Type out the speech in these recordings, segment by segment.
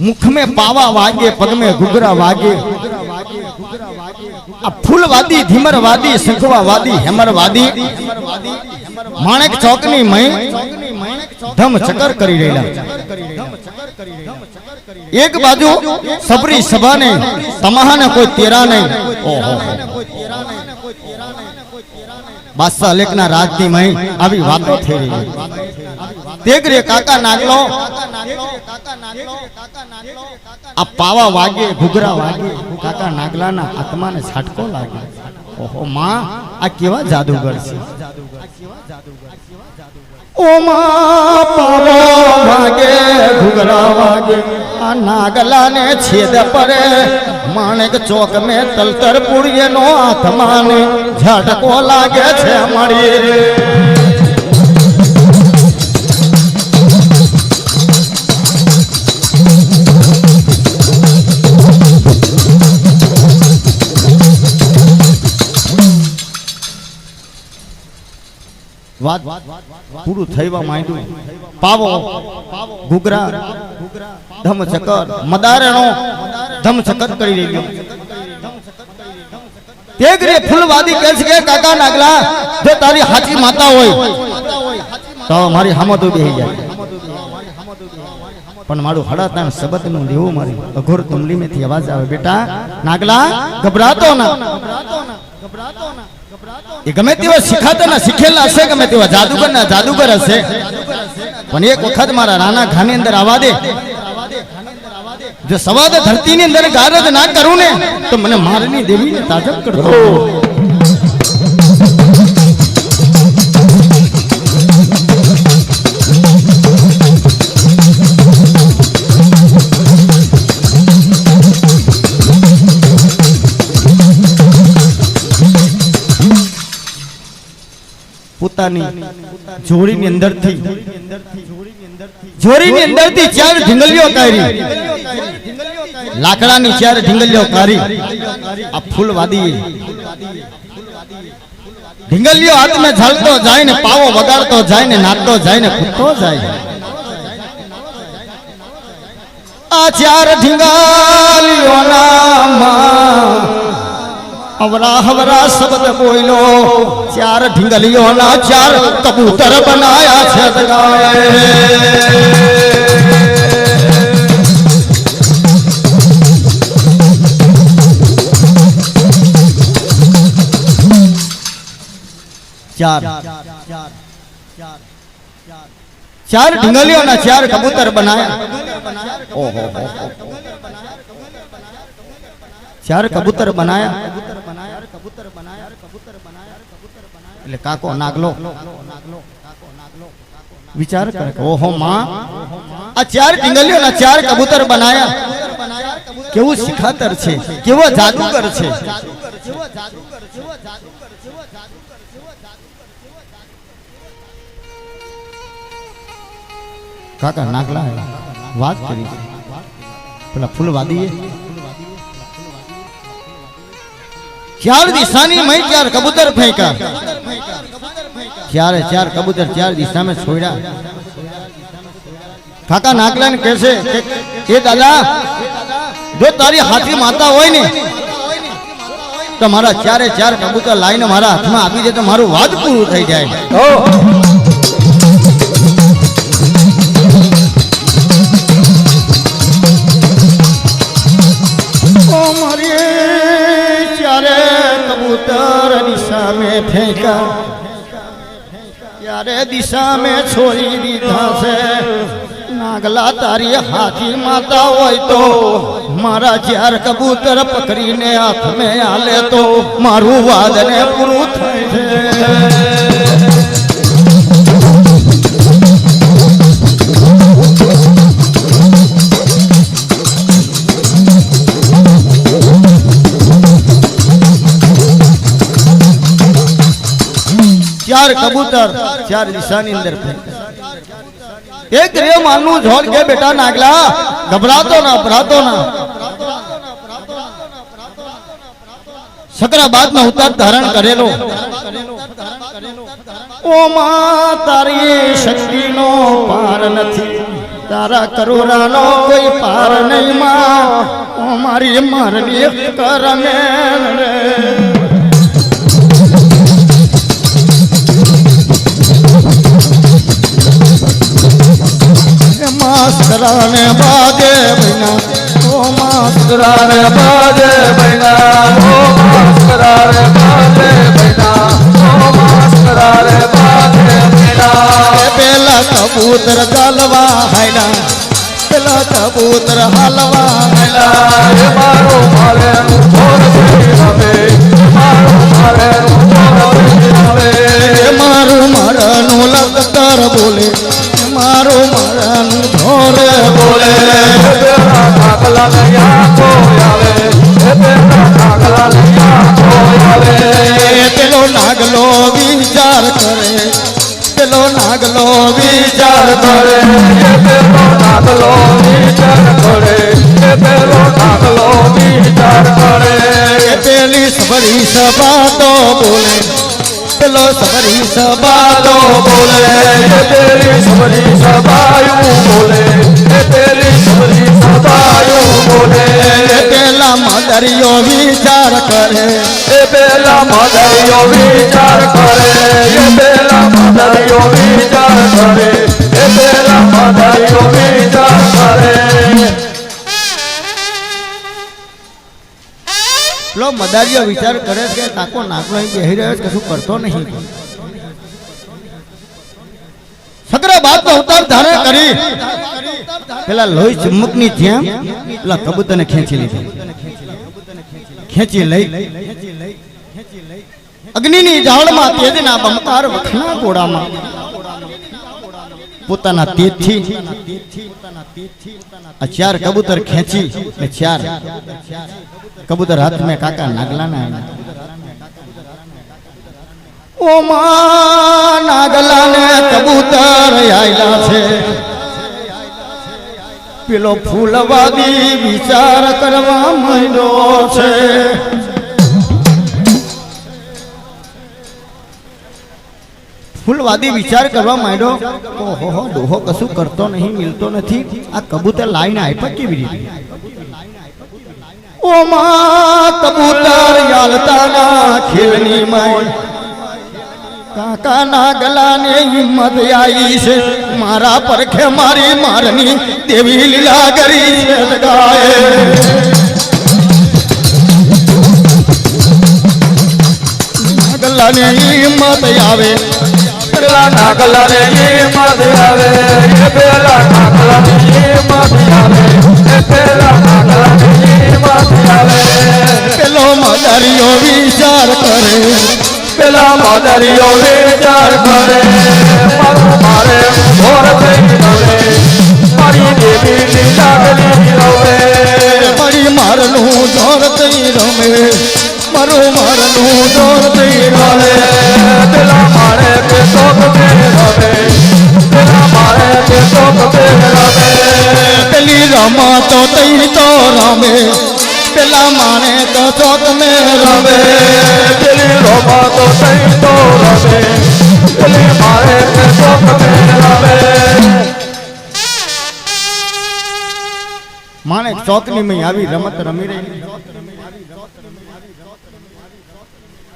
मुख में पावा वागे, पग में घुघरा वागे। अब फूलवादी, धीमरवादी सिखवादी हेमरवादी। माणक चौकनी मई धम चकर करी रेला एक बाजू सबरी सभा ने तमाह ने कोई तेरा नहीं बादशाह ना राज की मई, अभी वापस देख रे काका नागलो काका नागलो काका नागलो। આ પાવા વાગે ઘુઘરા વાગે, કાકા નાગલાના આત્માને છાટકો લાગે. ઓહો, માં, આ કેવા જાદુગર છે? ઓ માં, પાવો વાગે ઘુઘરા વાગે, આ નાગલાને છેદ પડે. માણેક ચોક મે તલતર પુડીનો આત્માને ઝાટકો લાગે છે મળી વાત પૂરું થઈવા માંડ્યું. પાવો, ઘુઘરા ધમચકર મદારણો ધમચકર કરી રહ્યો. તેગ રે ફૂલવાદી કહે છે કે, કાકા નાગલા, જો તારી હાચી માતા હોય, તો મારી હામતો બેહી જાય. પણ મારું હડાતા શબ્દનું લેવું મારી. અઘોર તુમલી મેથી અવાજ આવે, બેટા, નાગલા, ગભરાતો ના. એ ગમે તેવા શીખાતા ના શીખેલા હશે, ગમે તેવા જાદુગર ના જાદુગર હશે. પણ એક વખત મારા રાના ખાની અંદર આવા દે. જો સવાદ ધરતી ની અંદર ગારજ ના કરું ને, તો મને મારની દેવી તાજબ કરતો. પોતાની જોડીની અંદરથી જોડીની અંદરથી ચાર ઢીંગલીઓ કાઢી લાકડાની ચાર ઢીંગલીઓ કાઢી આ ફૂલવાદી ઢીંગલીઓ હાથમાં ઝાલતો જાય ને પાવો વગાડતો જાય ને નાચતો જાય ને કૂદતો જાય. આ ચાર ઢીંગાલીઓના માં અવરા હવરા શબ્દ બોલ્યો ચાર ઢીંગલીઓના ચાર કબૂતર બનાયા છે દગાએ. ચાર ચાર ઢીંગલીઓના ચાર કબૂતર બનાયા ઓહો હો, હો, કબૂતર બનાયા એટલે કાકો નાગલો. વિચાર કરે. ઓહો માં. આ ચાર ટીંગલીઓના ચાર કબૂતર બનાયા. કેવું શિખાતર છે. કેવો જાદુગર છે. કાકા નાગલા વાત કરી. પેલા ફૂલવાદીએ ચાર દિશાની મય ચાર કબૂતર ફેંકા. ચારે ચાર કબૂતર ચાર દિશામાં છોડ્યા? કાકા નાકલાને કહેશે એ દાદા, જો તારી હાથી માતા હોય ને, તો મારા ચારે ચાર કબૂતર લાઈને મારા હાથમાં આપી દે તો મારું વાત પૂરું થઈ જાય. ફેંકા ત્યારે દિશા મેં છોડી દીધા છે. નાગલા તારી હાથી માતા હોય તો મારા જ્યાર કબૂતર પકડીને હાથ મેં આલે તો મારું વાદને પૂરું થાય છે. ચાર કબૂતર, ચાર દિશાની અંદર એક રે માનનું ઝોડ કે બેટા નાગલા, ગભરાતો ના, ભરાતો ના. શકરાબાદમાં ઉતાર ધારણ કરેલો. ઓ માં, તારી શક્તિનો પાર નથી. તારા કરોરાનો કોઈ પાર નહીં માં. ઓ મારી મારવી કરમે રે. માસ્તરાને બાજે બના ઓ માસ્તરાને બાજે બના ઓ માસ્કરારે બાજે બૈના ઓ માસ્કરારે બાજે બૈના પેલા કબૂતર ચાલવા હાયલા પેલા કબૂતર હાલવા હાયલા પેલો નાગલો વિચાર કરે, પેલો નાગલો વિચાર કરે. પેલો નાગલો વિચાર કરે પેલો નાગલો વિચાર કરે સબરી સભા તો બોલે. પેલો સબરી સભા બોલે. મદરિયો વિચાર કરે. એ પેલા મદરિયો વિચાર કરે. એ પેલા મદરિયો વિચાર કરે. એ પેલા મદરિયો વિચાર કરે. લો મદારીઓ વિચાર કરે છે કે કાકો નાકલો અહીં બેહી રહ્યો છે, કશું કરતો નહીં. સગરા બાપ અવતાર ધારણ કરી. પેલા લોહી ચુમ્બકની જેમ, પેલા કબૂતરને ખેંચી લીધી. ખેંચી લઈ. અગ્નિની જાળમાં તેજના બમકાર વખના ઘોડામાં પોતાના તેજથી આ ચાર કબૂતર ખેંચી ને ચાર કબૂતર હાથ મેં કાકા નાગલા ના ઓ માં નાગલા ને કબૂતર આયલા છે. પેલો ફૂલવાદી વિચાર કરવા માંડ્યો છે. ફૂલવાદી વિચાર કરવા માંડ્યો. ઓહો, હો ડોહો કશું કરતો નહીં, મિલતો નથી. આ કબૂતર લાઈન આપ્યા કેવી રીતે? ઓમા કબૂતર યાલતાના ખીલની માય કાકાના ગલાને હિંમત આવી છે. મારા પરખે મારી મારની દેવી લીલા કરી છે ગાય ગલાને હિંમત આવે. પેલા નાગલા ને હિંમત આવે. પેલા મદરિયો વિચાર કરે. મારું ઘોર થઈ રવે મારી દેવી લીલાગલી રવે મારી મારનું જોર થઈ રમે. મારું મારનું જોર થઈ રમે. પેલા મારે તે શોક તે રવે પેલા મારે તે શોક તે રવે પેલી રમા તો તઈ તો રમે. પેલા મારે તો ચોક મે રમે. પેલી રોમા તો તઈ તો રવે પેલી મારે તે મેં આવી રમત રમી રહી.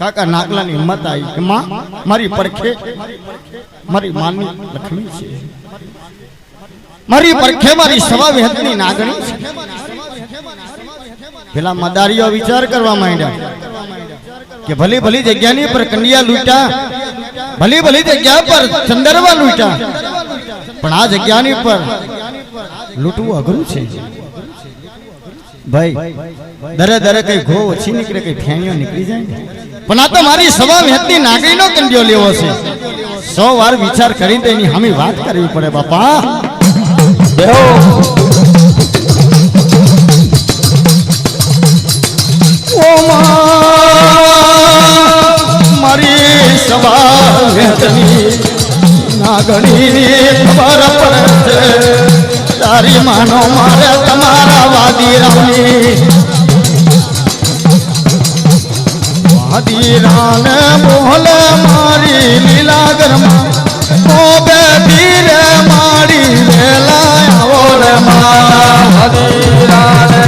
કાકા નાગલાની હિંમત આવી માં, મારી પરખે. મારી માની લક્ષ્મી છે. મારી પરખે મારી સવા વિહતની નાગણી પેલા મદારીઓ વિચાર કરવા માંડ્યા. કે ભલી ભલી જગ્યાની પર કંડિયા લૂંટા, ભલી ભલી જગ્યા પર ચંદરવા લૂંટા. પણ આ જગ્યાની પર લૂંટવું અઘરું છે. ભાઈ, દરે દરે કઈ ઘો ઓછી નીકળે, કઈ ફેણીઓ નીકળી જાય પણ આ તો મારી સવા વેતની નાગરીનો કંડિયો લેવો છે. સો વાર વિચાર કરીને તો એની હામી વાત કરવી પડે, બાપા. ઓ મારી સવાર વેતની નાગણીની ખબર પડે. છે તારી માનો મારે તમારા વાદી રામની વાદી રાને બોલે મારી લીલા ગરમા ઓ બેટી રે મારી વેલા માં વાદી બોલે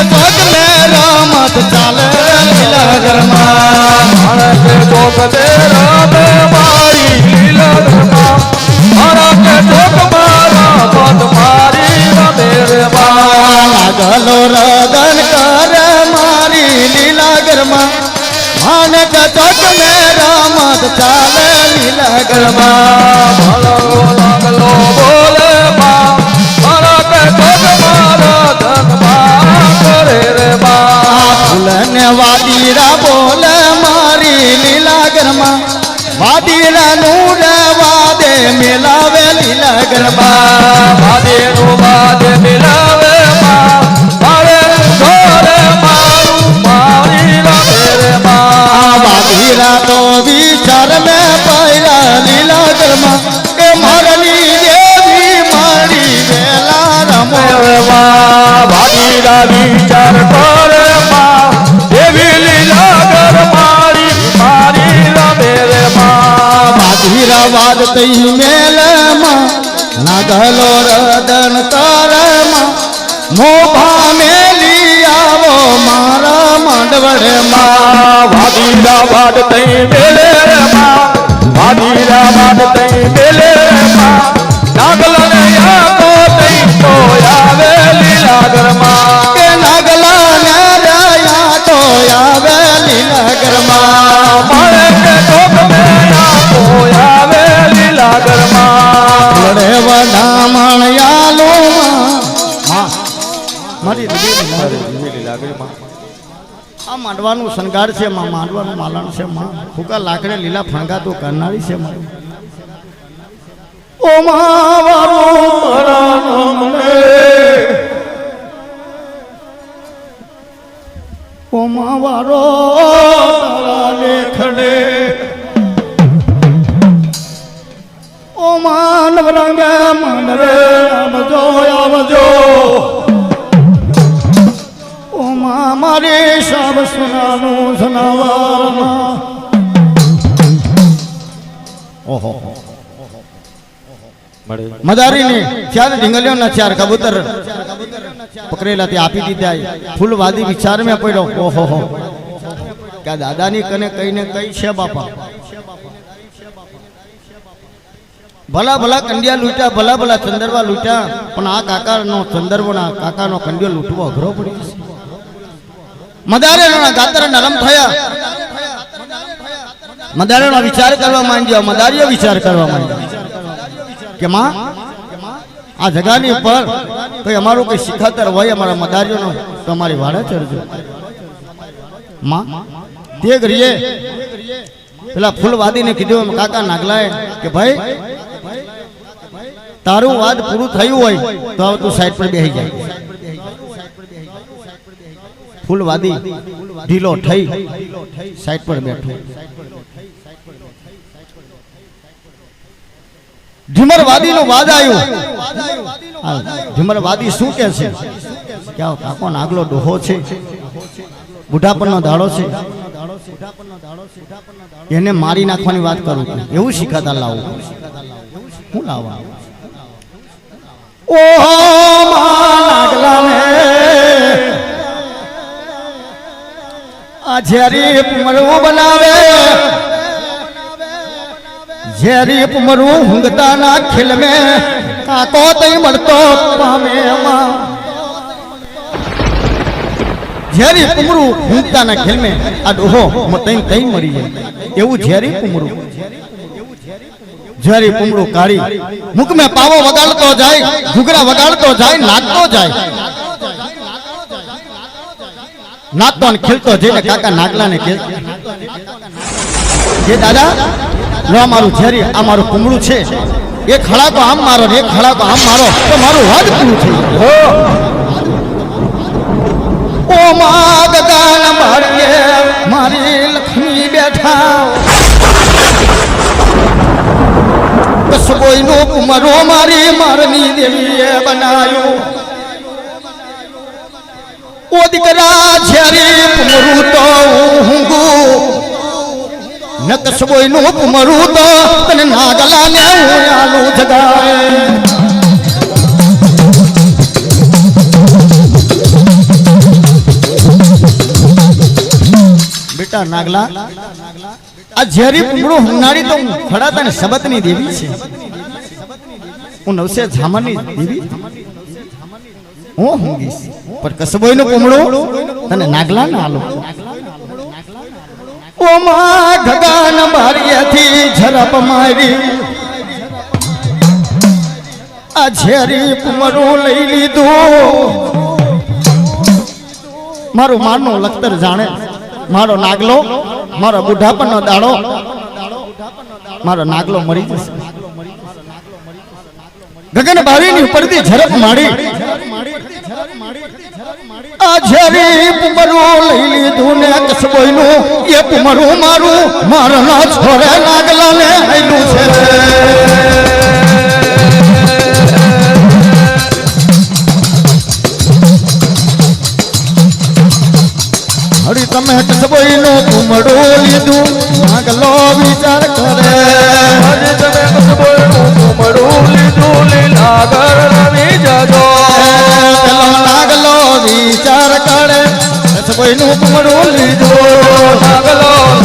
મે રામત ચાલે લીલા ગરમાં માણસ ચોક તે રામે મારી લીલા ઘરમાં. મારા કે ચોક મારા પદ મારી રમે રે લાગલો રગન કરે મારી લીલા રામત ચાલે લીલા ભલો લાગલો માં ફૂલને વાદીરા બોલે મારી લીલા ગરમાં વાદીરા નું વાદે મેલાવે લીલા ગરમાં વાદેનું વાદે મિલાવે માં. મારે મારું રે માં. વાદીરા તો વિચાર મે પાયા લીલા ગરમા એ મારની દેવી મારી વેલા રમવા ભાગીરા વિચાર કરે વાદ તઈ મેલમાં નાગલો રદન તારમાં મોભા મેલી આવો મારા માંડવડમાં. ભાગીરા વાદ તઈ મેલે માં ભાગીરા વાદ તઈ મેલે માં માંડવાનું શણગાર છે માં, માંડવાનું માલણ છે માં. ફૂકા લાકડે લીલા ફણગા તો કરનારી છે માં. ઓ માવારો તારા લેખડે ઓ માનવ રંગ મન મારી સબ સુનાનું સનાવારમાં ઓહો. ચાર કબૂતર પકડેલા આપી દીધા. ફૂલ વિચાર મેં પડ્યો. ઓહો, હો. દાદાની કને કઈ છે બાપા. ભલા ભલા કંડિયા લૂંટ્યા, ભલા ભલા ચંદરવા લૂંટ્યા. પણ આ કાકાનો ચંદરવો ના કાકાનો કંડિયો લૂંટવો અઘરો પડી જશે. મદારેના ગાતર નરમ થયા. મદારેનો વિચાર કરવા માંડ્યો. મદારીઓ વિચાર કરવા માંડ્યો. કે માં, આ જગાની પર કઈ અમારું કઈ શિખાતર હોય, અમારા મદારીઓનો? તો અમારી વાડે ચડજો માં, તે ઘડીએ પેલા ફૂલવાદીને કીધું કાકા નાગલાએ, કે ભાઈ, તારું વાદ પૂરું થયું હોય, તો હવે તું સાઈડ પર બેસી જાય. ફૂલવાદી ઢીલો થઈ સાઈડ પર બેઠો. ઢીમરવાદી નો વાદ આવ્યો. ઢીમરવાદી શું કે છે? કે કાકો નાગલો ડોહો છે, બુઢાપણનો દાડો છે. એને મારી નાખવાની વાત કરું એવું શીખાતા લાવું. હું લાવવા ઓ નાગલા આ ઝેરી બનાવે. ઝેરી મરવું હુંગતા ના ખીલ મે કાકો તઈ મળતો પામે માં ઝેરી પુમરું હુંગતા ના ખીલ મે આ ડોહો તઈ તઈ મરી જાય. એવું ઝેરી પુમરું ઝેરી પુમરું કાઢી મુખ મેં પાવો વગાડતો જાય, ઘૂઘરા વગાડતો જાય, નાચતો જાય. નાચતો અને ખીલતો જઈને કાકા નાગલા ને કે દાદા, લો મારું ઝેરી, આ મારું કુમળું છે. એક ખડાકો આમ મારો ને એક ખડાકો આમ મારો. તો મારું વાદ પૂરું છે? ઓ મા ગગાન મારીએ મારી લક્ષ્મી બેઠા. કસબોઈનું કુમરો મારી મારની દેવીએ બનાવ્યું ઓ દીકરા ઝેરી પુમરું તો ઊંઘું. નું પુમરું તો તને નાગલાને હું આલું જગાય. બેટા નાગલા, આ ઝેરી પુમડું હંગાડી તો ખડા તને સબતની દેવી છે. હું નવસે ઝામરની દેવી. હું હુંગીશ. પણ કસબોયનું પુમડું અને નાગલા ના આલો. ઓ ગગન બારીએથી ઝરપ મારી. આ ઝેરી કુમરું લઈ લીધું. મારું મારનું લખતર જાણે. મારો નાગલો, મારો બુઢાપણનો દાડો. મારો નાગલો મરી જશે. ગગન બારીની ઉપરથી ઝરપ મારી. ઝેરી પુમરું લીધું ને કસબોયનું. એ પુમરું મારું મારના છોરે નાગલાને આયલું છે. હરી તમે કસબોયનું પુમડું લીધું, નાગલો વિચાર કરે. હરી તમે કસબોયનું ઘૂમડું લીધું, લીલા ગરવી જજો નાગલો વિચાર કરે કોઈનું પુમડું લીધો નાગલો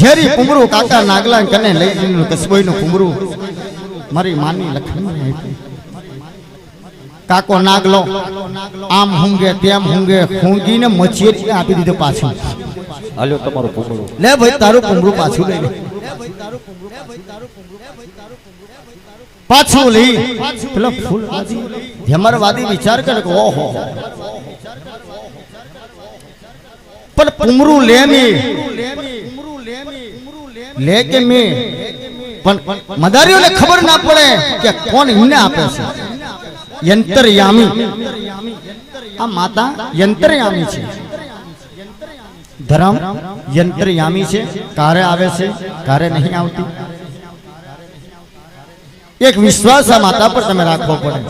ઝેરી કુમરું કાકા નાગલા કને લઈ ગયું કસબોઈનું કુમરું મારી માની લખણી આપી કાકો નાગલો આમ હુંગે તેમ હુંગે ખૂંગીને મચેરી આપી દીધો પાછું. હાલ્યો તમારું ભૂમડું લે ભાઈ તારું કુમરું પાછું લઈ લે. પાછું લઈ. પેલો ફૂલ ધ્યમરવાદી વિચાર કરે કે ઓહો. પણ કુમરું લે મે લે કે મે? પણ મદારીઓને ખબર ના પડે કે કોણ એમને આપે છે. યંત્રયામી. આ માતા યંત્રયામી છે. ધર્મ યંત્રયામી છે. કારે આવે છે, કારે નહીં આવતી. એક વિશ્વાસ આ માતા પર તમે રાખવો પડે.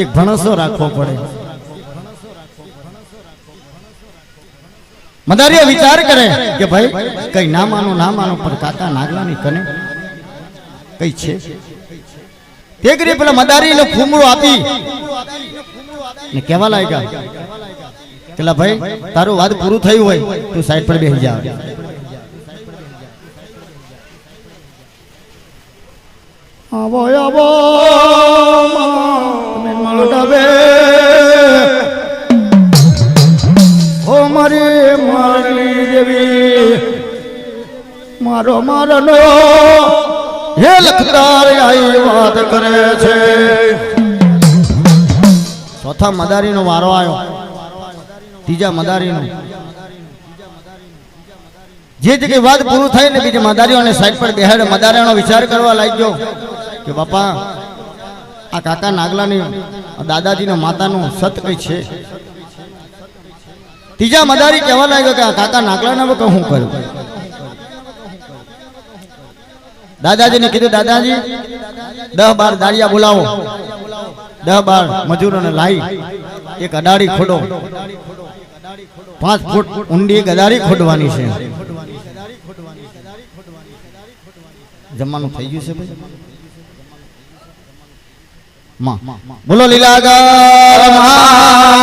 એક ભણસો રાખવો પડે. મદારીઓ વિચાર કરે કે ભાઈ, કઈ ના માનો ના માનો પણ કાકા નાગલાની કને? કઈ છે? તે કરી પેલા મદારીને ફૂમડું આપી. ને કેવા લાગ્યા, પેલા ભાઈ, તારું વાત પૂરું થયું હોય, તું સાઈડ પર બેસી જા. આવો આવો તમે માંડવે ઓ મારી મારી દેવી. મારો મારનો હે લખદાર આઈ વાત કરે છે. ચોથા મદારીનો વારો આવ્યો. ત્રીજા મદારીનો. જે જગ્યાએ વાત પૂરું થાય ને બીજી મદારીઓને સાઈડ પર બેહાડે. મદારીનો વિચાર કરવા લાગ્યો કે બાપા, આ કાકા નાગલાની દાદાજીના માતાનું સત કઈ છે? ત્રીજા મદારી કહેવા લાગ્યો કે કાકા ના હવે હું કરું? દાદાજીને કીધું, દાદાજી, દહ બાર દાળિયા બોલાવો. દહ બાર મજૂરોને લાવી એક અડાડી ખોડો. પાંચ ફૂટ ઊંડી ગદારી ખોડવાની છે. જમવાનું થઈ ગયું છે બોલો લીલાગર